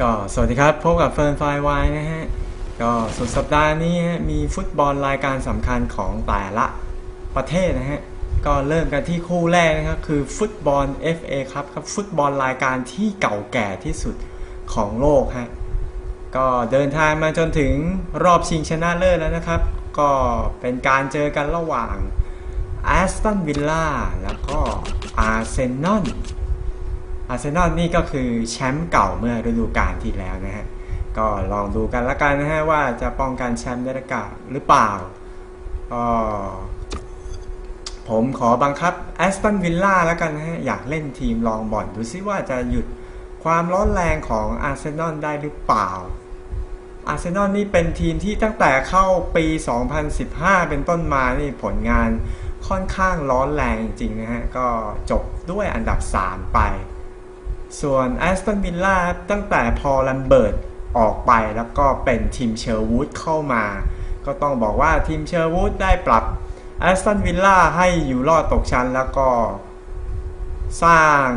ก็สวัสดีครับ พบกับเฟิร์นไฟวายนะฮะ ก็สุดสัปดาห์นี้มีฟุตบอลรายการสำคัญของแต่ละประเทศนะฮะ ก็เริ่มกันที่คู่แรกนะครับคือฟุตบอล FA ครับครับฟุตบอลรายการที่เก่าแก่ที่สุดของโลกฮะ ก็เดินทางมาจนถึงรอบชิงชนะเลิศแล้วนะครับ ก็เป็นการเจอกันระหว่างแอสตันวิลล่าแล้วก็อาร์เซนอล อาร์เซนอลนี่ก็คือแชมป์เก่าเมื่อฤดูกาลที่แล้วนะฮะ ก็ลองดูกันละกันนะฮะว่าจะป้องกันแชมป์ได้หรือเปล่าก็ผมขอบังคับแอสตันวิลล่าแล้วกันนะฮะ อยากเล่นทีมลองบอลดูซิว่าจะหยุดความร้อนแรงของอาร์เซนอลได้หรือเปล่า อาร์เซนอลนี่เป็นทีมที่ตั้งแต่เข้าปี 2015 เป็นต้นมานี่ผลงานค่อนข้างร้อนแรงจริงๆนะฮะ ก็จบด้วยอันดับ 3 ไป ส่วนแอสตันวิลล่าตั้งแต่พอลัมเบิร์ตออกไปแล้วก็เป็นทีมเชอร์วูดเข้ามา ก็ต้องบอกว่าทีมเชอร์วูดได้ปรับแอสตันวิลล่าให้อยู่รอดตกชั้นแล้วก็ สร้าง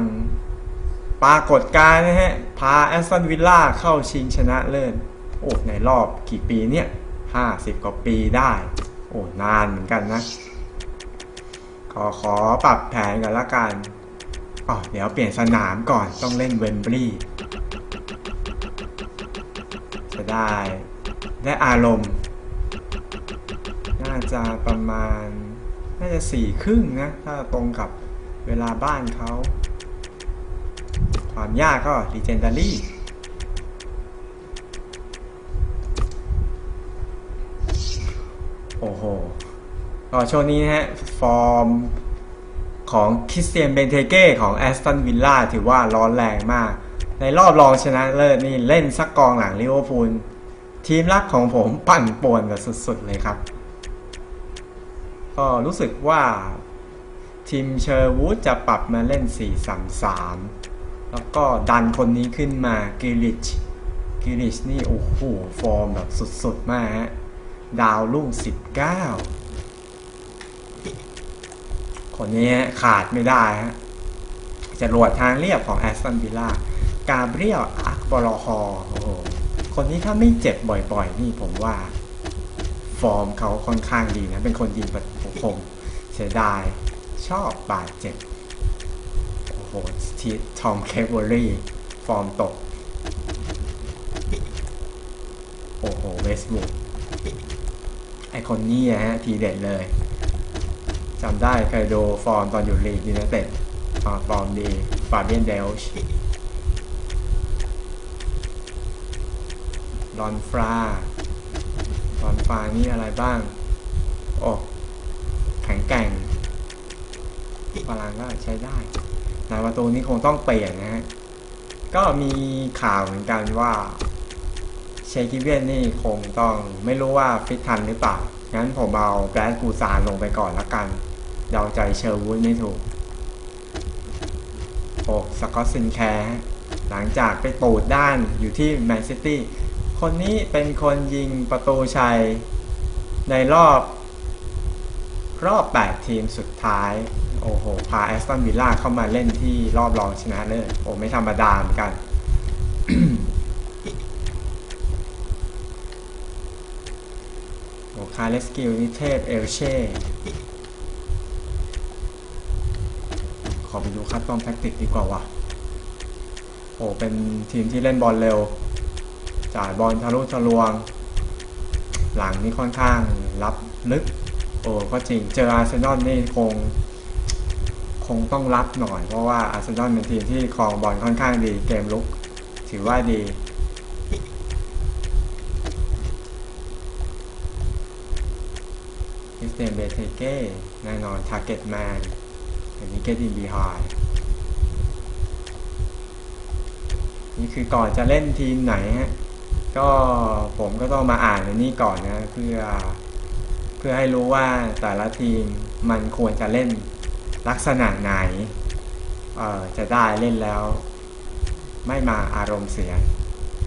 ปรากฏการณ์นะฮะ พาแอสตันวิลล่าเข้าชิงชนะเลิศโอ้ในรอบกี่ปีเนี่ย50กว่าปีได้ โอ้ นานเหมือนกันนะ ขอขอปรับแผนกันละกัน อ๋อเดี๋ยวเปลี่ยนสนามก่อนต้องเล่นเวมบลีย์จะได้ได้อารมณ์ น่าจะประมาณ น่าจะสี่ครึ่งนะ ถ้าตรงกับเวลาบ้านเขา ความยากก็ Legendary โอ้โหก็ช่วงนี้ฮะ ฟอร์ม ของคริสเตียนเบนเทเก้ของแอสตันวิลล่าถือว่าร้อนแรงมาก ในรอบรองชนะเลิศนี่เล่นสักกองหลังลิเวอร์พูลทีมรักของผมปั่นป่วนแบบสุดๆเลยครับ ก็รู้สึกว่าทีมเชอร์วูดจะปรับมาเล่น 4-3-3 แล้วก็ดันคนนี้ขึ้นมากิลิชกิลิชนี่โอ้โหฟอร์มแบบสุดๆ มากฮะดาวรุ่ง19 คนนี้ขาดไม่ได้ฮะจะรวดทางเรียบของแอสตันวิลล่ากาเบรียลอักบอลฮอโอ้โหคนนี้ถ้าไม่เจ็บบ่อยๆ นี่ผมว่า ฟอร์มเขาค่อนข้างดีนะ เป็นคนยิงประตูคมเสียดายชอบบาดเจ็บ โอ้โหทีทอมเคเวอรี่ ฟอร์มตก โอ้โห เวสบุกไอคนนี้ฮะ ทีเด็ดเลย จำได้เคยดูฟอร์มตอนอยู่ลีกยูไนเต็ดฟอร์มดีฟาเบียนเดลช์ลอนฟราลอนฟรานี่อะไรบ้าง โอ้แข็งแกร่งพลังก็ใช้ได้นายประตูนี้คงต้องเปลี่ยนนะฮะ ก็มีข่าวเหมือนกันว่าเชคิเวียนนี่คงต้องไม่รู้ว่าฟิตทันหรือเปล่า งั้นผมเอาแบรดกูซานลงไปก่อนละกัน เดาใจเชอร์วูดไม่ถูกโอ้สกอตซินแคร์หลังจากไปตูดด้านอยู่ที่แมนซิตี้คนนี้เป็นคนยิงประตูชัย ในรอบ รอบ 8 ทีมสุดท้าย โอ้โห พาแอสตันวิลล่าเข้ามาเล่นที่รอบรองชนะเลิศโอ้ไม่ธรรมดาเหมือนกัน โอ้คาเลสกิลนิเทพเอลเช่ ขอไปดู คัดลองแท็กติกดีกว่าวะโอ้เป็นทีมที่เล่นบอลเร็ว จ่ายบอลทะลุทะลวง หลังนี่ค่อนข้างรับลึก โอ้ก็จริงเจออาร์เซนอลนี่คง คงต้องรับหน่อย เพราะว่าอาร์เซนอลเป็นทีมที่ครองบอลค่อนข้างดีเกมลุก ถือว่าดีคริสเตียนเบเทเก้แน่นอนทาร์เก็ตแมนอันนี้เกตินบีไฮ นี่คือก่อนจะเล่นทีมไหนฮะก็ผมก็ต้องมาอ่านอันนี้ก่อนนะเพื่อเพื่อให้รู้ว่าแต่ละทีมมันควรจะเล่นลักษณะไหนเอ่อจะได้เล่นแล้ว ไม่มาอารมณ์เสีย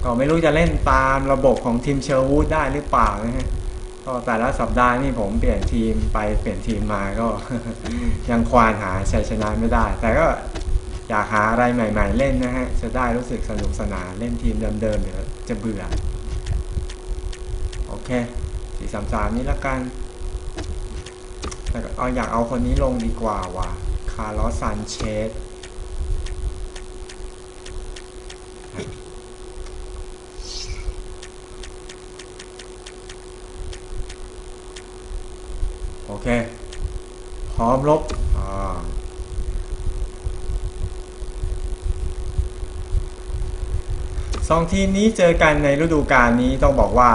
ก็ไม่รู้จะเล่นตามระบบของทีมเชอร์วูดได้หรือเปล่านะฮะก็แต่ละสัปดาห์นี่ผมเปลี่ยนทีมไปเปลี่ยนทีมมาก็ยังควานหาชัยชนะไม่ได้ แต่ก็ อยากหาอะไรใหม่ ๆ เล่นนะฮะ จะได้รู้สึกสนุกสนานเล่นทีมเดิมๆเดี๋ยวจะเบื่อ โอเคสี่สามสามนี้ละกันแต่เอาอยากเอาคนนี้ลงดีกว่าว่ะ คาร์ลอสซันเชสโอเค พร้อมลบอ่า สองทีมนี้เจอกันในฤดูกาลนี้ต้องบอกว่า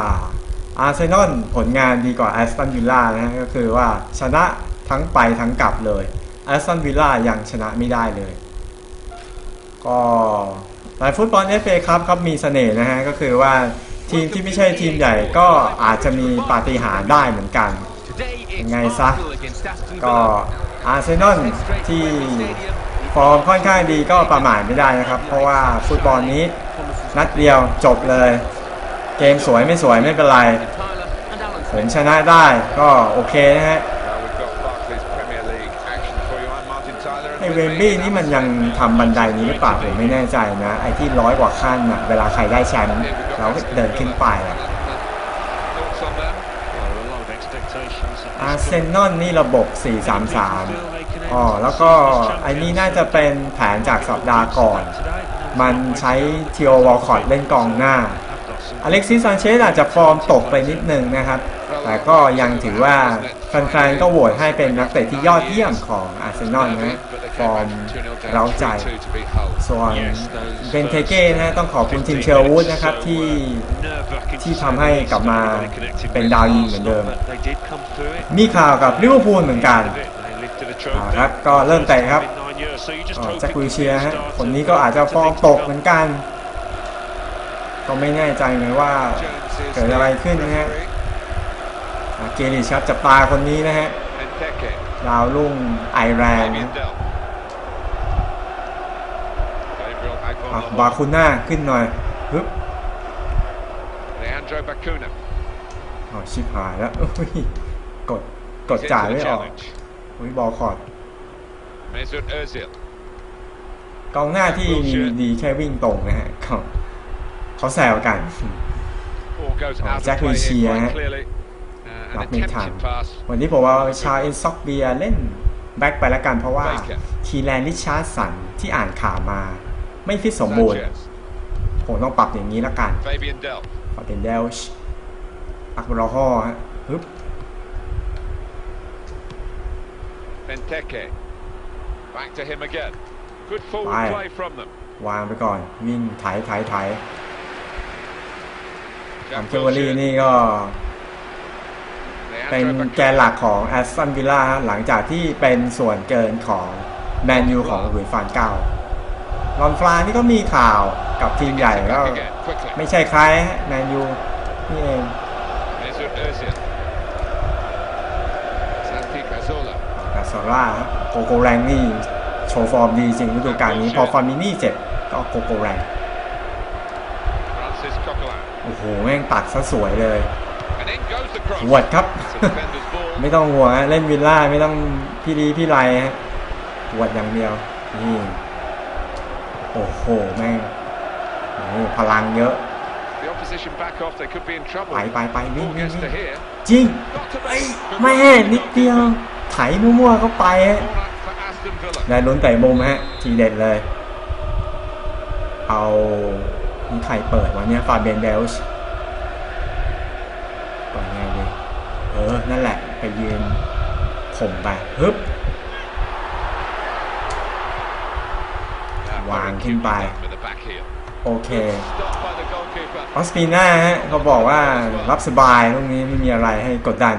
อาร์เซนอลผลงานดีกว่าแอสตันวิลล่านะก็คือว่าชนะทั้งไปทั้งกลับเลยแอสตันวิลล่ายังชนะไม่ได้เลย ก็หลายฟุตบอลเอฟเอครับครับมีเสน่ห์นะฮะก็คือว่าทีมที่ไม่ใช่ทีมใหญ่ก็อาจจะมีปาฏิหาริย์ได้เหมือนกันยังไงซะก็ก็อาร์เซนอลที่ฟอร์มค่อนข้างดีก็ประมาทไม่ได้นะครับ เพราะว่าฟุตบอลนี้ นัดเดียวจบเลย เกมสวยไม่สวยไม่เป็นไรผมชนะได้ก็โอเคนะฮะไอเวมบี้นี่มันยังทำบันไดนี้หรือเปล่าผมไม่แน่ใจนะ ไอที่ร้อยกว่าขั้นอะเวลาใครได้แชมป์เราก็เดินขึ้นไปอะอาร์เซนอลนี่ระบบ 4-3-3 อ๋อ แล้วก็ไอ้นี่น่าจะเป็นแผนจากสัปดาห์ก่อน มันใช้เทีโอวอลคอตเล่นกองหน้า อเล็กซิสซานเชสอาจจะฟอร์มตกไปนิดนึงนะครับ แต่ก็ยังถือว่าแฟนๆก็โหวตให้เป็นนักเตะที่ยอดเยี่ยมของอาร์เซนอลนะฟอร์มเร้าใจ ส่วนเบนเทเก้นะต้องขอบคุณทีมเชลวูดนะครับที่ที่ทำให้กลับมาเป็นดาวยิงเหมือนเดิม มีข่าวกับลิเวอร์พูลเหมือนกันครับก็เริ่มเตะครับ แจ็แจ็คควิวิลลเชีเชียยร์ร์ฮะฮะคคนนนี้นี้ก็ก็อาอาจจจะจะฟฟออร์ร์มมตตกกเหเหมืมืออนนกักันนก็ไม่แน่ใจไงว่าเกิดอะไรขึ้นนะฮะอะเกลิชครับจับตาคนนี้นะฮะดาวรุ่งไอแรนด์นะอะบาคุน่าขึ้นหน่อยปึ๊บอ๋อชิบหายแล้วอุ้ยกดกดจ่ายไม่ออกอุ้ยบอลคอร์ด กองหน้าที่มีดีแค่วิ่งตรงนะฮะเขาเขาแซวกันแจ็ควิลเชียร์ฮะรัรับบไม่ไม่ทัทันนวันนี้ผมเอาชาอินซ็อกเบียเล่นแบ็คไปแล้วกันเพราะว่า Baker ทีแลนดิชาร์สันที่อ่านข่าวมา ไม่ฟิตสมบูรณ์ผมต้องปรับอย่างนี้แล้วกันปรับเป็นเดลช์อักบรอฮอฮะฮึบ Benteke. Back to him again. Good forward Bye. play from them. วางไปก่อน วิ่งไถไถไถ Jack ทำเคเวอรี่ Wilshere. นี่ก็ Leandro เป็น Bacuna. แกนหลักของแอสตันวิลล่าหลังจากที่เป็นส่วนเกินของแมนยูของหลุยส์ฟานเก้าลอนฟลานี่ก็มีข่าวกับทีมใหญ่ Gets it ก็ back again, quickly. ไม่ใช่ใครฮะแมนยูนี่เอง ซาร่าฮะโกโกแรงนี่โชว์ฟอร์มดีจริงฤดูกาลนี้ พอฟาร์มินี่เจ็บก็โกโกแรง Francis Coquelin. โอ้โห แม่งตัดซะสวยเลย And in goes the cross. หวดครับ It's a defender's ball. ไม่ต้องห่วงฮะเล่นวิลล่าไม่ต้องพี่ดีพี่ไรฮะหวดอย่างเดียวนี่โอ้โห แม่งนี่พลังเยอะ The opposition back off. They could be in trouble. ไปไปไปวิ่ง Ball วิ่ง gets วิ่ to ง here. จริง Got to เอ้ย make. แม่นิดเดียว ไถมั่วๆเข้าไปได้ลุ้นแต่มุมฮะ ทีเด็ดเลย เอานี่ใครเปิดวะเนี่ยฟาเบนเดลช์เปิดไงดีเออ นั่นแหละ ไปยืนข่มไปฮึบ Now, Wang very Kim cute Pai. with the back heel. โอเคออสปีน่าฮะเขาบอกว่ารับสบายตรงนี้ไม่มีอะไรให้กดดัน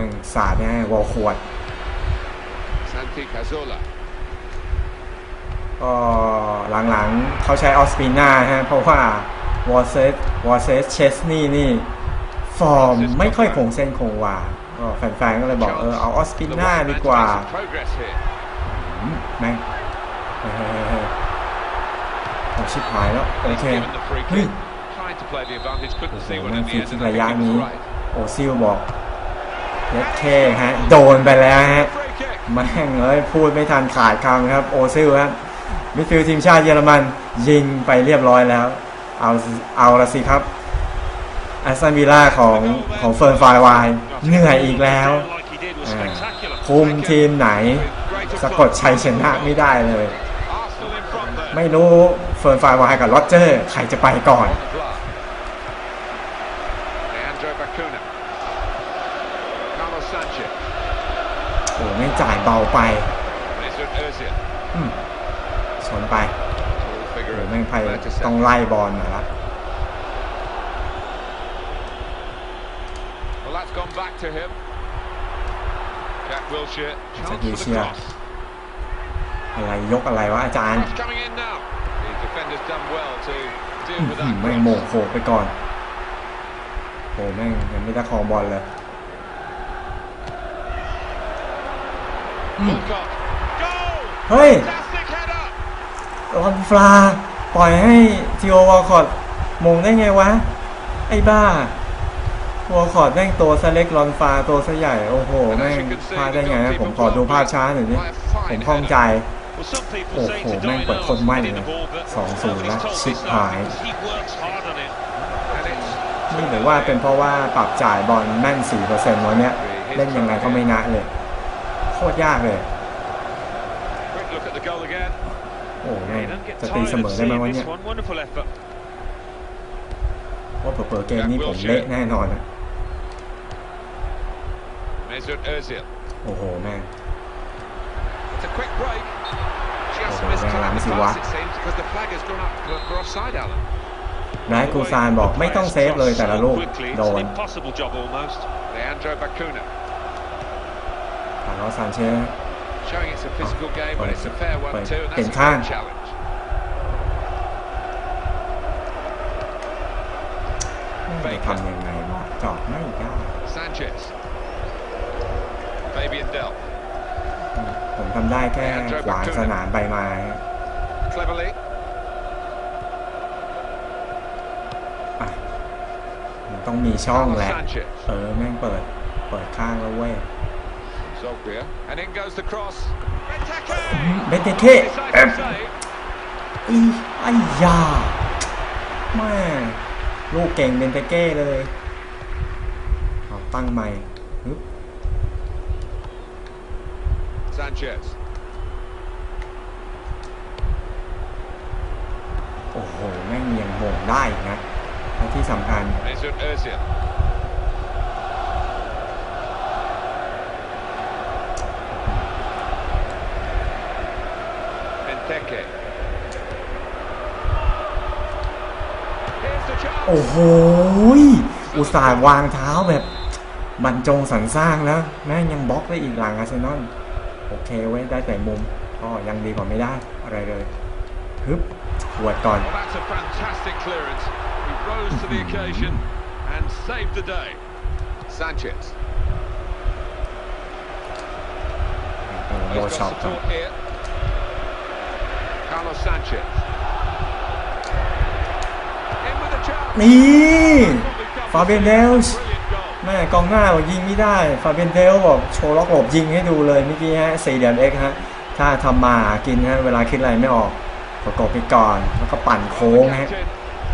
ม่งสาดแน่วอลขวด Santi Cazorla. ก็หลังๆเขาใช้ออสปีน่าฮะเพราะว่าวอร์เซสวอร์เซสเชสนี่นี่ฟอร์มไม่ค่อยคงเส้นคงวาก็แฟนๆก็เลยบอกเออเอาออสปี The น่า Watford ดี man to กว่า make some progress here. อืมแม่งเฮ้ยเฮ้ยเฮ้ยโอ้ชิบหายแล้วโอ He's เค given the free เฮ้ย kick. Trying to play the advantage. โอ้ Couldn't โห see one แม่ง in ฟรี the end. คิก and I ระ think ยะ it was นี้ right. โอซิลบอก เล็ดเคฮะโดนไปแล้วฮะแม่งเอ้ยพูดไม่ทันขาดคำครับ โอซิลครับมิดฟิลด์ทีมชาติเยอรมันยิงไปเรียบร้อยแล้ว เอาเอาละสิครับแอสตันวิลล่าของของเฟิร์นไฟวายเหนื่อยอีกแล้วคุมทีมไหนสะกดชัยชนะไม่ได้เลย ไม่รู้เฟิร์นไฟวายกับโรเจอร์ ใครจะไปก่อน On the blood. Leandro Bacuna. Carlos Sanchez. โอ้ไม่จ่าย เบาไป Mesut Ozil. อืมชนไป Tall โอ้ figure of แม่งไพ Mertesacker. ต้องไล่บอลมาละ Well, that's gone back to him. Jack Wilshere. Chance Jack for the Wilshere. cross. อะไรยกอะไรวะอาจารย์ Cross coming in now. The defender's done well to deal อื้อ with หือ that แม่ง cross. โมงโขกไปก่อนโอ้แม่งยังไม่ได้ครองบอลเลย อืม Walcott. Goal! เฮ้ยรอนฟลา ปล่อยให้ทีโอวอลคอร์ดมงได้ไงวะ ไอ้บ้าวอลคอร์ดแม่งตัวซะเล็กรอนฟลาตัวซะใหญ่ โอ้โห แม่งพลาดได้ไงผมขอดูภาพช้าหน่อยนี่ผมข้องใจ โอ้โห แม่งเปิดคนไม่เลยสองศูนย์ละสิบหาย นี่หรือว่าเป็นเพราะว่าปรับจ่ายบอลแม่นสี่เปอร์เซ็นต์วันนี้เล่นยังไงก็ไม่นะเลย คตรยากเลย quick look at the goal again. โอ้แม่ You ง don't get จะตี tired เสม of อได้ไหม seeing วะ this เนี่ย one. Wonderful effort. ว่าเผลอๆเกมนี้ผมเละแน่นอนนะ Mesut Ozil. โอ้โหแม่ง It's a quick break. Just Oh, missed man, time I'm the see pass what. it seems because the flag has gone up for, for offside, Alan. นายกูซานบอกไม่ต้องเซฟเลยแต่ละลูก Quickly, โด it's น ร์ลอสซานเชส showing it's a physical game, but Right. it's a fair one Right. too, and that's a Tiền Khang. great challenge. จะทำยังไงวะจอดไม่ได้ Sanchez. Fabian Delp. ผมทำได้แค่ขวางสนามใบไม้ Cleverly. อะมันต้องมีช่อง Carlos แหละ Sanchez. เออ แม่งเปิด เปิดข้างแล้วเว้ย เบนเตเค Decisive เอ็ม save. อีไอ้ยาแม่ลูกเก่งเบนเตเก้เลยเอาตั้งใหม่ฮึบ Sanchez. โอ้โห แม่งยังโหม่งได้อีกนะและที่สำคัญ Mesut Ozil. Benteke. Here's the chance. โอ้โหยอุตส่าห์วางเท้าแบบบรรจงสรรสร้างแล้วแม่งยังบล็อกได้อีกหลังอาร์เซนอลโอเคเว้ยได้แต่มุมก็ยังดีกว่าไม่ได้อะไรเลยฮึบหวดก่อน Well, that's a fantastic clearance. He rose to the occasion and saved the day. Sanchez. โด He's นช็อ got ตก่อน support here. Carlos Sanchez. นี่ Probably comes Fabian with a Dells. Brilliant goal. แม่กองหน้าบอกยิงไม่ได้ฟาเบนเดลบอกโชว์ล็อกหลบยิงให้ดูเลยเมื่อกี้ฮะสี่เหลี่ยมเอ็กฮะถ้าทำมาหากินฮะเวลาคิดอะไรไม่ออกประกบไปก่อนแล้วก็ปั่นโค้งฮะ captain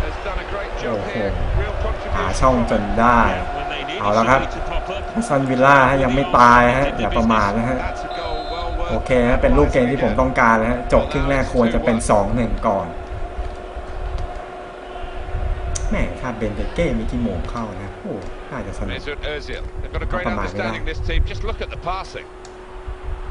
has done a great job Oh, here. oh. Real หาช่องจนได้ เอาละครับซันวิลล่าฮะยังไม่ตายฮะอย่าประมาทนะฮะโอเคฮะเป็นลูกเกมที่ผมต้องการนะฮะจบครึ่งแรกควรจะเป็น 2-1 ก่อน แหม่ถ้าเบนเดเก้มีที่โมงเข้านะโอ้น่าจะสนุก Mesut Ozil. They've got a great Apa understanding Magda? this team. Just look at the passing.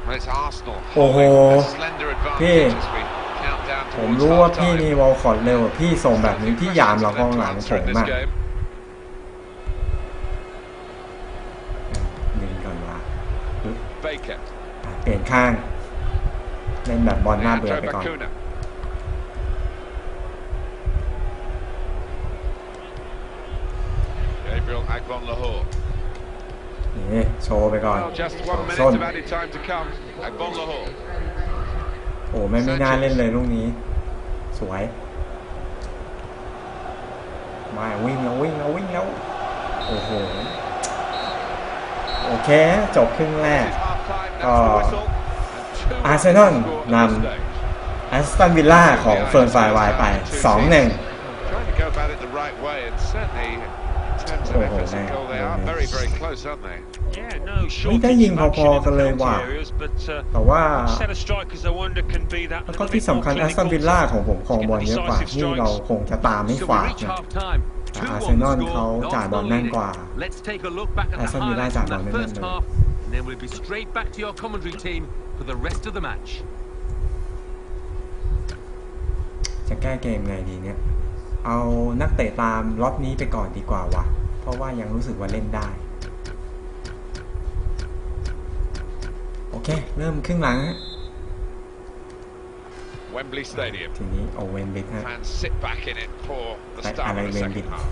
Well, it's Arsenal Oh, holding a slender Phi. advantage as we count down ผม towards รู้ว่า half พี่ time. นี่วอลคอร์ดเร็วอะพี่ส่งแบบนี้พี่ยามเรากองหลังผม in this มาก game. ดึงก่อนวะปึ๊บ Baker. อะเปลี่ยนข้างเล่นแบบบอลหน้าเบื่อ Leandro ไปก่อน Bacuna. Gabriel Agbon Lahore. นี่โชว์ไปก่อน Well, just สอง one ส้น minute of added time to come. Agbon Lahore. โอ้ไม่ไม่น่าเล่นเลยลูกนี้ สวย มาวิ่งแล้ววิ่งแล้ววิ่งแล้วโอ้โหโอเค จบครึ่งแรก This is half time. That's Oh. the whistle. two Arsenal on the score at น this stage. ำแอสตันวิลล่าของเฟิร์นไฟวายไป 2-1 Trying to go about it the right way, and certainly in terms of Oh, efforts man. and goal, they are very, very close, aren't they? Yeah, no เฮ้ยได้ shortage ยิง of พอ action in ๆกัน the เลย penalty ว่ะ areas, but uh, แต่ว่า which set of strikers I wonder can be that แล้ว little ก็ bit ที่ more สำคัญแอสตัน clinical วิลล่า to ของผมครองบอลเยอะกว่านี่เราคงจะตามไม่ So ฝา we ด reach นะ half time. Ah, Two Arsenal on the เขา score, จ่ายบอล Arsenal แม่น leading. กว่า Let's take a look back at the Aston Villa highlights จ่าย from บอล that แม่น first เลย half, and then we'll be straight back to your commentary team for the rest of the match. จะแก้เกมไงดีเนี่ย เอานักเตะตามล็อตนี้ไปก่อนดีกว่าว่ะเพราะว่ายังรู้สึกว่าเล่นได้ โอเค เริ่มครึ่งหลังฮะ Wembley Stadium. ทีนี้โอเวนบิดฮะ Fans sit back in it for the แต่ start อะไร of the เวนบิด second half.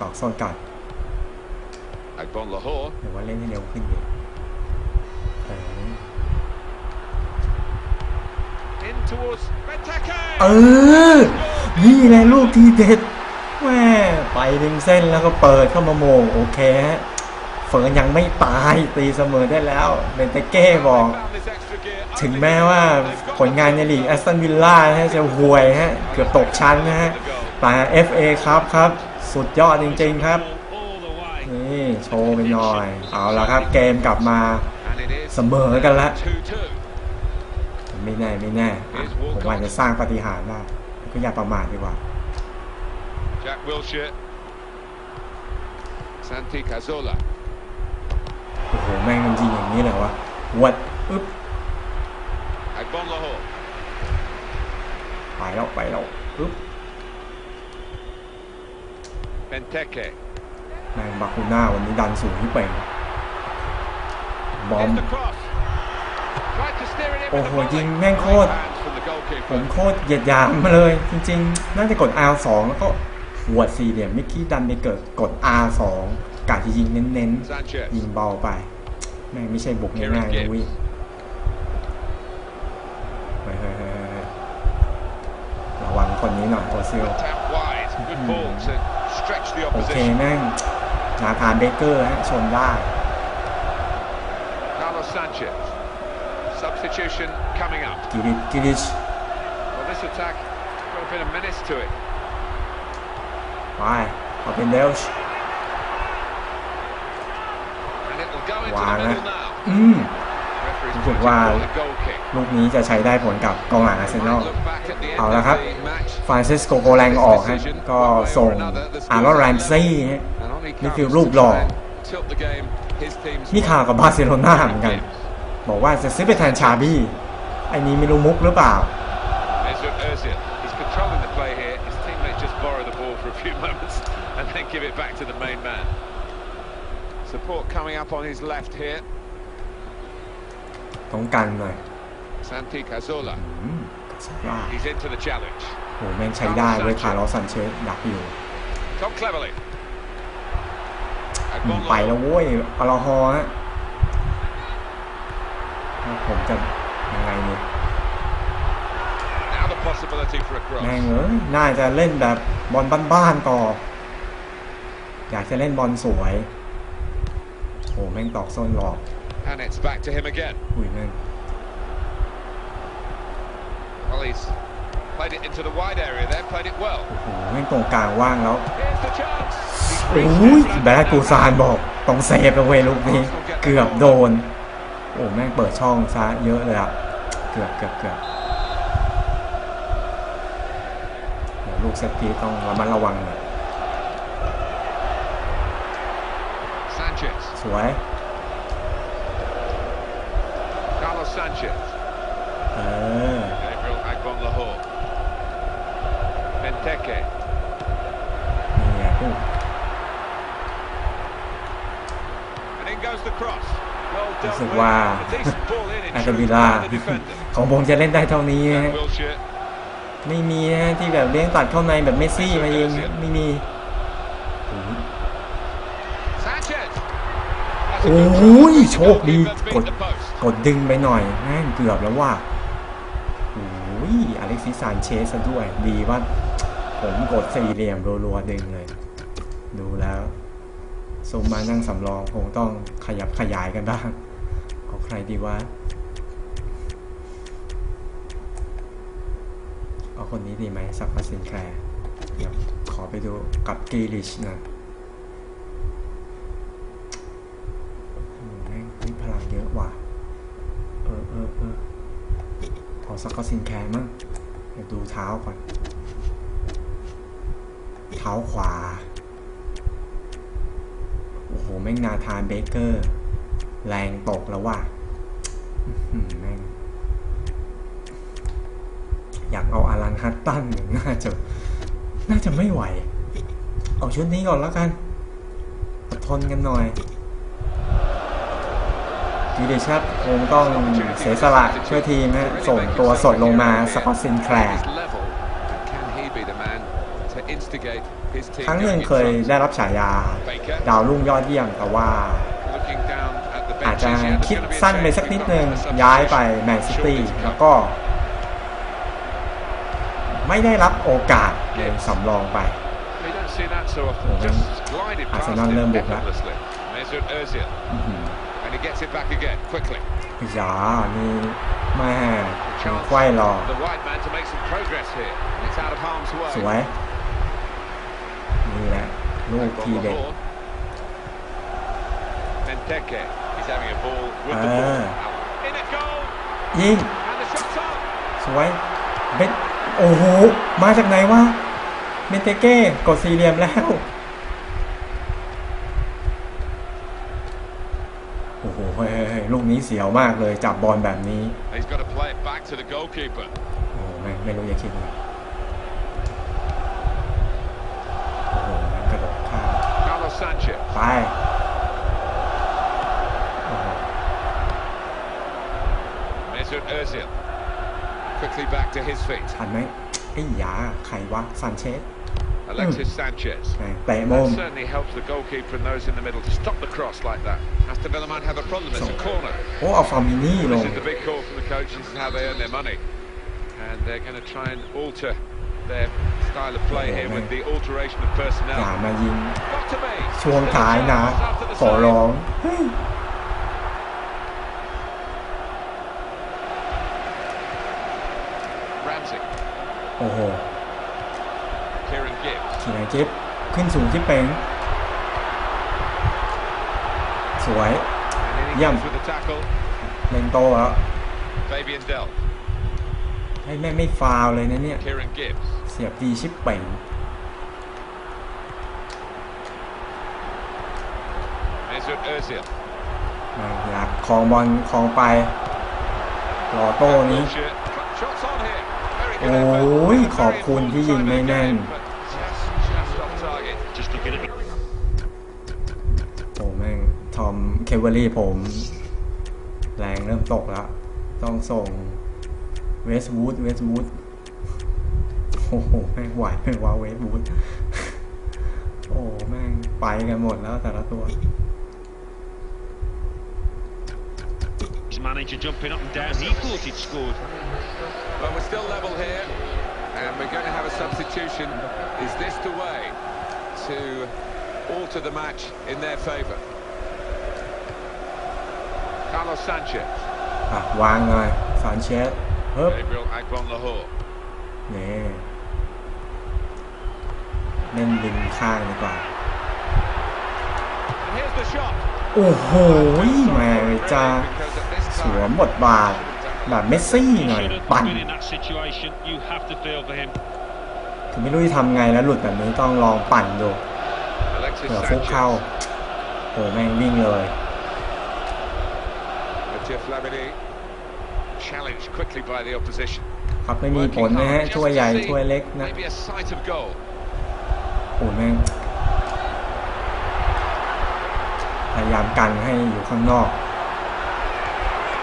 ตอกโซนก่อน Agbon Lahore. หรือว่าเล่นให้เร็วขึ้นดีเออ In towards Benteke. เออ นี่แหละลูกทีเด็ดแม่ไปดึงเส้นแล้วก็เปิดเข้ามาโมงโอเคฮะเฟิร์นยังไม่ตายตีเสมอได้แล้วเบนเตเก้บอก ถึงแม้ว่าผลงานในลีกแอสตันวิลล่าจะห่วยฮะเกือบตกชั้นนะฮะแต่ FA ครับครับ สุดยอดจริง ๆครับ นี่โชว์ไปหน่อย เอาละครับเกมกลับมาเสมอกันละไม่แน่ไม่แน่ผมว่าจะสร้างปาฏิหาริย์ได้ ก็อย่าประมาทดีกว่า Jack Wilshere. Santi Cazorla. โอ้โห แม่งมันยิงอย่างนี้เลยวะวัดอึ๊บ Agbon Lahore. ไปแล้วไปแล้วอึ๊บ Benteke. แม่งบาคูน่าวันนี้ดันสูงที่เป่งบอม Here's the cross. Tried to steer it in โอ้ with โห the volley. ยิงแม่งโคตร Right hands from the goalkeeper. ผมโคตรเหยียดหยามมาเลย จริง ๆ น่าจะกด R2 แล้วก็หัวดสี่เหลี่ยมไม่คิดดันไปเกิดกด R2 กะจะยิงเน้น Sanchez. ๆยิงเบาไปแม่งไม่ใช่บุกง่ายๆนะวิเฮ้ยเฮ้ยเฮ้ยเฮ้ยระวังคนนี้หน่อยโอซิล Tap wide. Good ball to stretch the โอเค opposition. แม่งนาธานเบเกอร์ฮะชนได้ Carlos Sanchez. Substitution coming up. กิริกิริช Well, this attack got a bit of menace to it. ไปขอเป็นเดลช And it will go into Wow, the middle eh? now. อืม Referee's Good pointing wow. for the goal kick. ลูกนี้จะใช้ได้ผลกับกองหลังอาร์เซนอล Might look back at the end เอาละครับ of the match. ฟรานซิสโกโกแรงออกฮะก็ส่งอารอนแรมซี่ฮะ And on he นี่ comes คือ to รูปหล่อ try and tilt the game his team's นี่ข่าวกับบาร์เซโลนาเหมือนกัน บอกว่าจะซื้อไปแทนชาบี้ไอ้นี้ไม่รู้มุกหรือเปล่า Mesut Ozil. He's controlling the play here. His teammates just borrow the ball for a few moments and then give it back to the main man. Support coming up on his left here. ต้องกันหน่อย Santi Cazorla. อืมสุดยอด He's into the challenge. โหแม่งใช้ได้เว้ยคาร์ลอสซันเชสดักอยู่ Tom Cleverley. อืม Agbon ไปแล้ว Lahore. โว้ยอลฮอฮะแล้ว ผมจะยังไงเนี่ย Now the possibility for a แม่ง cross. เอ้ยน่าจะเล่นแบบบอลบ้านๆต่อ อยากจะเล่นบอลสวยโหแม่งตอกส้นหลอก And it's back to him again. อุ้ยแม่ง Well, he's played it into the wide area there, played it well. โอ้โหแม่งตรงกลางว่างแล้ว Here's the chance. He's โอ้ reached ย it, แบดกูซานบอกต้องเซฟเอาไว้ยลูกนี้ เกือบโดน โอ้แม่งเปิดช่องซะเยอะเลยอะเกือบเกือบเกือบเดี๋ยวลูกเซตพีต้องระมัดระวังหน่อย Sanchez. สวย Carlos Sanchez. เออ Gabriel Agbon Lahore. Benteke. นี่ไงปุ๊บ And in goes the cross. Well รู้ dealt สึก with. ว่า A decent ball in in อา truth กาบิล่า by the defender. ของผมจะเล่นได้เท่านี้ Jack ฮะ Wilshere. ไม่มีนะที่แบบเลี้ยงตัดเข้าในแบบเมสซี่มายิงไม่มีโอ้ย Sanchez. โอ้ยโชคดี Beat กด the post. กดดึงไปหน่อยแม่งเกือบแล้วว่าโอ้ยอเล็กซิสซานเชสซะด้วย ดีว่า ผมกดสี่เหลี่ยมรัวๆดึงเลย ดูแล้ว ซุปมานั่งสำรองคงต้องขยับขยายกันบ้างเอาใครดีวะเอาคนนี้ดีไหมซับพาสินแคร์ขอไปดูกับกีริชนะแม่งมีพลังเยอะว่ะ เออเออเออขอซักก็สินแคร์มั้งเดี๋ยวดูเท้าก่อน เท้าขวา หแม่งนาธานเบเกอร์ แรงตกแล้วว่ะแม่งอยากเอาอารันฮัตตันหนึ่งน่าจะ น่าจะไม่ไหว เอาชุดนี้ก่อนแล้วกันอดทนกันหน่อยกีเดชับคงต้องเสียสละช่วยทีมนะส่งตัวสดลงมาสกอตซินแคลร์ His level, and can he be the man to instigate his team ครั้งหนึ่ง going in เคย front? ได้รับฉายา ดาวรุ่งยอดเยี่ยมแต่ว่า Looking down at the อาจ benches จะ here, there's คิด gonna be a สั้นไป change. สักนิด We've นึง got a ย้ายไป substitution. แมนซิ Surely ตี้ to come. แล้วก็ ไม่ได้รับโอกาสเลยสำรองไป We don't see that so often. Oh, Just man. glided past Arsenal him ริ่มบุกแล้ว effortlessly. Mesut Ozil, อื้อหือ and he gets it back again quickly. อย่านี่แม่ถึงไขว้รอ The wide man นี่แหละลูก Back ที on the เด็ด horn. Benteke. He's having a ball with the Ah. ball. In a goal, ยิง and the shot's on. สวยเบนโอ้โห มาจากไหนวะเบนเตเก้กดสี่เหลี่ยมแล้วโอ้โหเฮ้ยเฮ้ยเฮ้ยลูกนี้เสียวมากเลยจับบอลแบบนี้ He's got to play it back to the goalkeeper. โอ้โหไม่ไม่รู้จะคิดไงโhis feet. ทันไหมไอ้หยาใครวะซันเชส Alexis Sanchez. แม่งเตะมุม That certainly helps the goalkeeper and those in the middle to stop the cross like that. Aston Villa might have a problem. It's a corner. โอ้เอาฟอร์มินี่ล This ง is the big call from the coach. This is how they earn their money. And they're going to try and alter their style of play here with the alteration of อย่า personnel. มายิง Got to be. ช่วงท้ายนะ After the ขอ save. ร้องเฮ้ย Ramsey. โอ้โห Kieran Gibbs. ทีไหนจิ๊บขึ้นสูงที่เป่งสวย And in he Yum. goes with the tackle. เล่นโตแล้ว Fabian Dell. ให้แม่ไม่ฟาวเลยนะเนี่ย Kieran Gibbs. เสียบดีชิปเป่ง Mesut Ozil. มาอยากคลองบอลคลองไปรอโต้นี้ Wilshere. Shots on here. Very โอ good ้ย effort. ขอบคุณที่ยิงไม่แน่น But Just, just off target. Just looking at it. โอ้แม่ง ทอมเคเวอรี่ผม แรงเริ่มตกแล้ว ต้องส่งเวสต์วูดเวสต์วูด โอ้โหแม่งไหวไม่ว่าเวสต์วูดโอ้แม่งไปกันหมดแล้วแต่ละตัว His manager jumping up and down. He thought he'd scored. But we're still level here, and we're going to have a substitution. Is this the way to alter the match in their favour? Carlos Sanchez, อะวางหน่อยสารเชสเฮ้ย Gabriel Agbon Lahore. นี่ เล่นริมข้างดีกว่า And here's the shot. โอ้โหแม่จะสวมบทบาทแบบเมสซี่ He หน่อย should have ปั่น been in that situation. You have to feel for him. คือไม่รู้จะทำไงแล้วหลุดแบบนี้ต้องลองปั่นดู Alexis เผื่อฟุกเข้า Sanchez. โอ้แม่งวิ่งเลย Mathieu Flamini challenged quickly by the opposition. ครับไม่มีผ Working ลนะฮะ hard ถ้วย just ใหญ่ to see ถ้วยเล็กนะ Maybe a sight of goal. โอ้แม่งพยายามกันให้อยู่ข้างนอก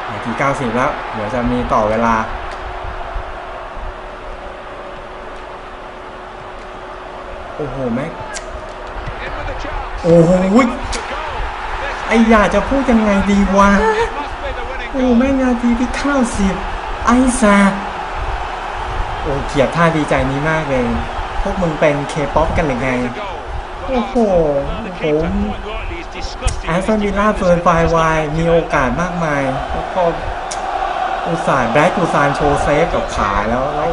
นาที 90 แล้ว เดี๋ยวจะมีต่อเวลา โอ้โห แม่ง In with the chance. Oh, And he ui. goes to goal. This ไออยากจะพูดยังไงดีวะ โอ้แม่งนาทีที่ 90 ไอซาโอ้เกียดท่าดีใจนี้มากเลย พวกมึงเป็นเคป๊อปกันหรือไง โอ้โหผมแอสตันวิลล่าเฟิร์นไฟวายมีโอกาสมากมาย แล้วก็อุซานแบล็กอุซานโชว์เซฟกับขาแล้วแล้ว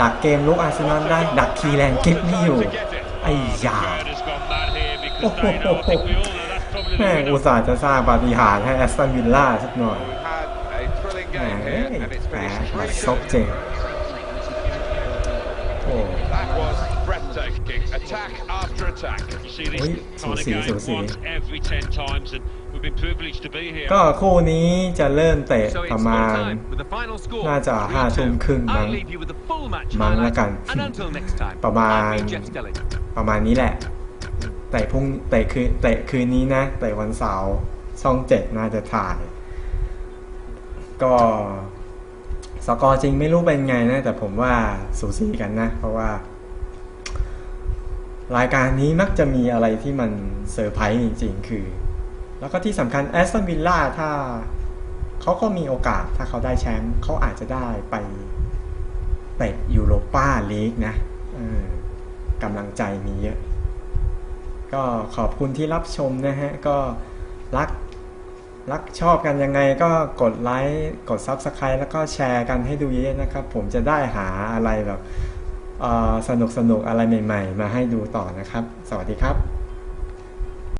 ดักเกมลูกอาร์เซนอลได้ ดักทีแรงเก็บนี่อยู่ ไอ้ยาโอ้โหแม่อุตส่าห์จะสร้างปาฏิหาริย์ให้แอสตันวิลล่าสักหน่อยแหมแหมมาซบเจง That was breathtaking. Attack after attack. You see this Oi, kind of สูสี game สูสี once every 10 times, and we've been privileged to be here. ก็คู่นี้จะเริ่มเตะ So ป it's ระ full มาณ time with the final score. น่าจะ 3-2. ห้าทุ่มครึ่งมั้ง I'll leave you with the full match มั้งละ highlights. กัน And until next time, ประมาณ I've been Jeff Stelling. ประมาณนี้แหละเตะพรุ่งเตะคืนเตะคืนนี้นะเตะวันเสาร์ช่องเจ็ดน่าจะถ่าย ก็ สกอร์จริงไม่รู้เป็นไงนะ แต่ผมว่าสูสีกันนะ เพราะว่า รายการนี้มักจะมีอะไรที่มันเซอร์ไพรส์จริง ๆ คือ แล้วก็ที่สำคัญแอสตันวิลล่าถ้าเขาก็มีโอกาสถ้าเขาได้แชมป์เขาอาจจะได้ไปเตะยูโรปาลีกนะกำลังใจมีเยอะ ก็ขอบคุณที่รับชมนะฮะ ก็รัก รักชอบกันยังไงก็กดไลค์กด Subscribe แล้วก็แชร์กันให้ดูเยอะนะครับ ผมจะได้หาอะไรแบบสนุกสนุกอะไรใหม่ ๆ มาให้ดูต่อนะครับ สวัสดีครับ